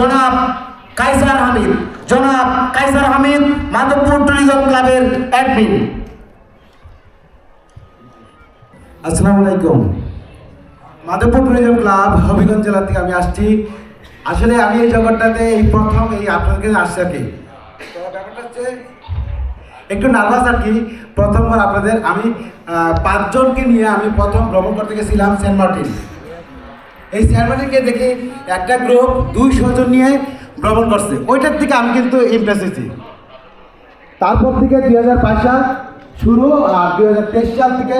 জনাব কাইসার হামিদ, জনাব কাইসার হামিদ, মাধবপুর ট্যুরিজম ক্লাবের অ্যাডমিন আসসালামু আলাইকুম। মাধবপুর ট্যুরিজম ক্লাব হবিগঞ্জ জেলা থেকে আমি আসছি। আসলে আমি এই জগৎটাতে এই প্রথম এই আপনাদের কাছে আসছি আর কি। ব্যাপারটা হচ্ছে, একটু নার্ভাস আর কি। প্রথমবার আপনাদের আমি পাঁচজনকে নিয়ে আমি প্রথম ভ্রমণ করতে গেছিলাম সেন্ট মার্টিন। এই সেন্ট মার্টিনকে দেখি একটা গ্রুপ দুইশো জন নিয়ে ভ্রমণ করছে। ওইটার থেকে আমি কিন্তু ইমপ্রেস হয়েছি। তারপর থেকে দুই হাজার বাইশ সাল শুরু আর দুই হাজার তেইশ সাল থেকে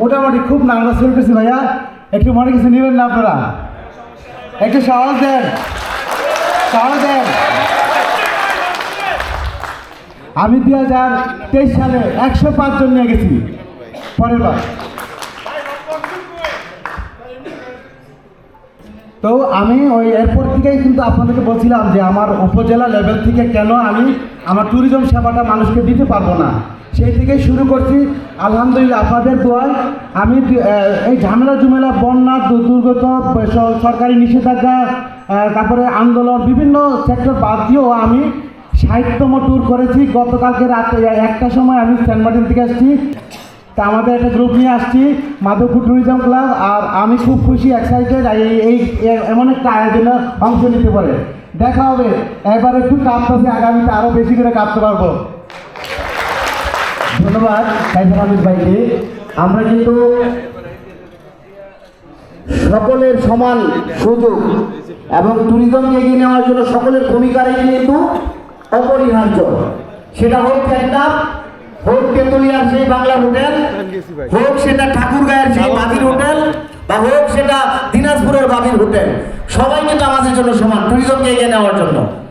মোটামুটি খুব নার্ভাস হয়ে গেছি ভাইয়া। একটু মনে কিছু নেবেন না আপনারা? একটু সাহস দেন। সাহস দেন। আমি দুই হাজার তেইশ সালে একশো পাঁচজন নিয়ে গেছি। পরের বার। তো আমি ওই এরপর থেকেই কিন্তু আপনাদেরকে বলছিলাম যে আমার উপজেলা লেভেল থেকে কেন আমি আমার ট্যুরিজম সেবাটা মানুষকে দিতে পারব না? সেই থেকেই শুরু করছি। আলহামদুলিল্লাহ, আপনাদের দোয়ায় আমি এই ঝামেলা জুমেলা বন্যা দুর্গত সরকারি নিষেধাজ্ঞা তারপরে আন্দোলন, বিভিন্ন সেক্টর বাদ দিয়েও আমি সাহিত্যম ট্যুর করেছি। গতকালকে রাতে একটা সময় আমি সেন্ট মার্টিন থেকে আসছি তা আমাদের একটা গ্রুপ নিয়ে আসছি, মাধবপুর ট্যুরিজম ক্লাব আর আমি খুব খুশি এক্সাইটেড এই এমন একটা আয়োজনে অংশ নিতে পারে। দেখা হবে, এবার একটু কাঁপতেছে, আগামীতে আরও বেশি করে কাঁপতে পারব। ধন্যবাদ, সাইফুল আহমেদ ভাইকে। আমরা কিন্তু সকলের সমান সুযোগ এবং ট্যুরিজমকে এগিয়ে নেওয়ার জন্য সকলের ভূমিকারই কিন্তু অপরিহার্য। সেটা হোক একটা সেই বাংলা হোটেল হোক সেটা ঠাকুরগাঁয়ের সেই বাদির হোটেল বা হোক সেটা দিনাজপুরের বাদির হোটেল সবাই কিন্তু আমাদের জন্য সমান ট্যুরিজমকে এগিয়ে নেওয়ার জন্য।